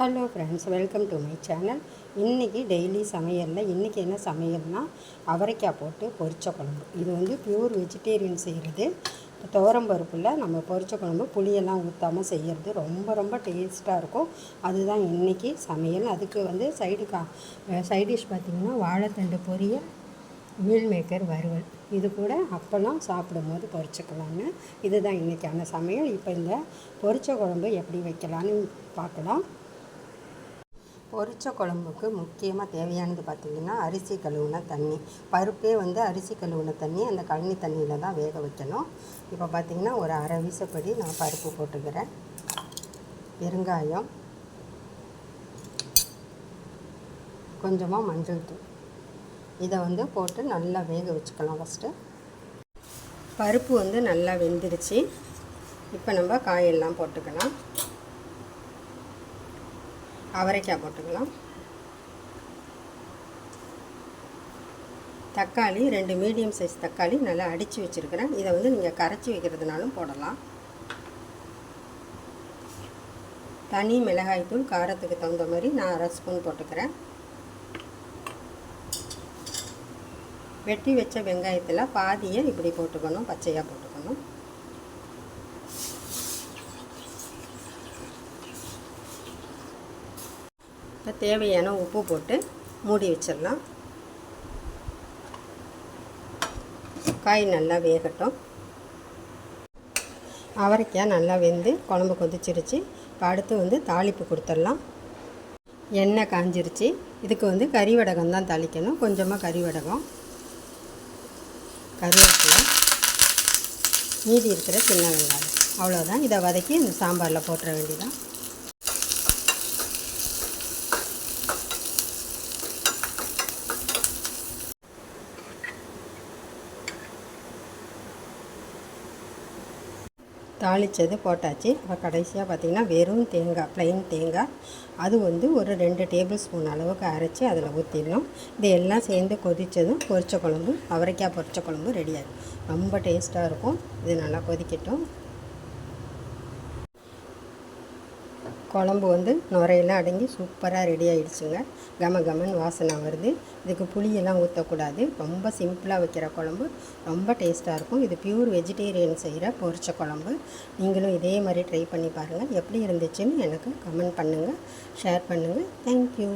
Hello friends welcome to my channel இன்றைக்கி daily சமையலில் இன்றைக்கி என்ன சமையல்னால் அவரைக்காய் போட்டு பொரிச்ச குழம்பு இது வந்து பியூர் வெஜிடேரியன் செய்கிறது துவரம்பருப்பில் நம்ம பொரிச்ச குழம்பு புளியெல்லாம் ஊற்றாமல் செய்கிறது ரொம்ப ரொம்ப டேஸ்ட்டாக இருக்கும். அதுதான் இன்றைக்கி சமையல். அதுக்கு வந்து சைடு கா சைட் டிஷ் பார்த்திங்கன்னா வாழைத்தண்டு பொரியல் மீல் மேக்கர் வறுவல். இது கூட அப்போல்லாம் சாப்பிடும்போது பொரிச்சுக்கலான்னு இதுதான் இன்றைக்கான சமையல். இப்போ இந்த பொரிச்ச குழம்பு எப்படி வைக்கலான்னு பார்க்கலாம். பொரிச்ச குழம்புக்கு முக்கியமாக தேவையானது பார்த்திங்கன்னா அரிசி கழுவுன தண்ணி. பருப்பே வந்து அரிசி கழுவுன தண்ணி அந்த கழனி தண்ணியில் தான் வேக வைக்கணும். இப்போ பார்த்திங்கன்னா ஒரு அரை வீசப்படி நான் பருப்பு போட்டுக்கிறேன். பெருங்காயம். கொஞ்சமாக மஞ்சள் தூள். இதை வந்து போட்டு நல்லா வேக வச்சுக்கலாம் ஃபஸ்ட்டு பருப்பு வந்து நல்லா வெந்துருச்சு. இப்போ நம்ம காயெல்லாம் போட்டுக்கலாம். அவரைக்காய் போட்டுக்கலாம். தக்காளி ரெண்டு மீடியம் சைஸ் தக்காளி நல்லா அடித்து வச்சுருக்கிறேன். இதை வந்து நீங்கள் கரைச்சி வைக்கிறதுனாலும் போடலாம். தனி மிளகாய்த்தூள் காரத்துக்கு தகுந்த மாதிரி நான் அரை ஸ்பூன் போட்டுக்கிறேன். வெட்டி வச்ச வெங்காயத்தில் பாதியை இப்படி போட்டுக்கணும் பச்சையாக போட்டுக்கணும் இப்போ தேவையான உப்பு போட்டு மூடி வச்சிடலாம். காய் நல்லா வேகட்டும். அவரைக்காய் நல்லா வெந்து குழம்பு கொதிச்சிருச்சு. இப்போ அடுத்து வந்து தாளிப்பு கொடுத்துடலாம். எண்ணெய் காஞ்சிருச்சு. இதுக்கு வந்து கறிவடகம் தான் தாளிக்கணும். கொஞ்சமாக கறி வடகம் மீதி இருக்கிற சின்ன வெங்காயம். அவ்வளோதான் இதை வதக்கி இந்த சாம்பாரில் போட்டுற வேண்டியதான் தாளித்தது போட்டாச்சு. இப்போ கடைசியாக பார்த்திங்கன்னா வெறும் தேங்காய் ப்ளைன் தேங்காய். அது வந்து ஒரு ரெண்டு டேபிள் ஸ்பூன் அளவுக்கு அரைச்சி அதில் ஊற்றிடணும் இது எல்லாம் சேர்ந்து கொதித்ததும் பொரிச்ச குழம்பு அவரைக்காய் பொரிச்ச குழம்பு ரெடி ஆகிடும் ரொம்ப டேஸ்ட்டாக இருக்கும். இது நல்லா கொதிக்கட்டும். குழம்பு வந்து நுரையெல்லாம் அடங்கி சூப்பராக ரெடி ஆகிடுச்சுங்க கம கமன் வாசனை வருது. இதுக்கு புளியெல்லாம் ஊற்றக்கூடாது ரொம்ப சிம்பிளாக வைக்கிற குழம்பு. ரொம்ப டேஸ்ட்டாக இருக்கும். இது பியூர் வெஜிடேரியன் செய்கிற பொரிச்ச குழம்பு. நீங்களும் இதே மாதிரி ட்ரை பண்ணி பாருங்கள் எப்படி இருந்துச்சுன்னு எனக்கு கமெண்ட் பண்ணுங்கள் ஷேர் பண்ணுங்கள் தேங்க்யூ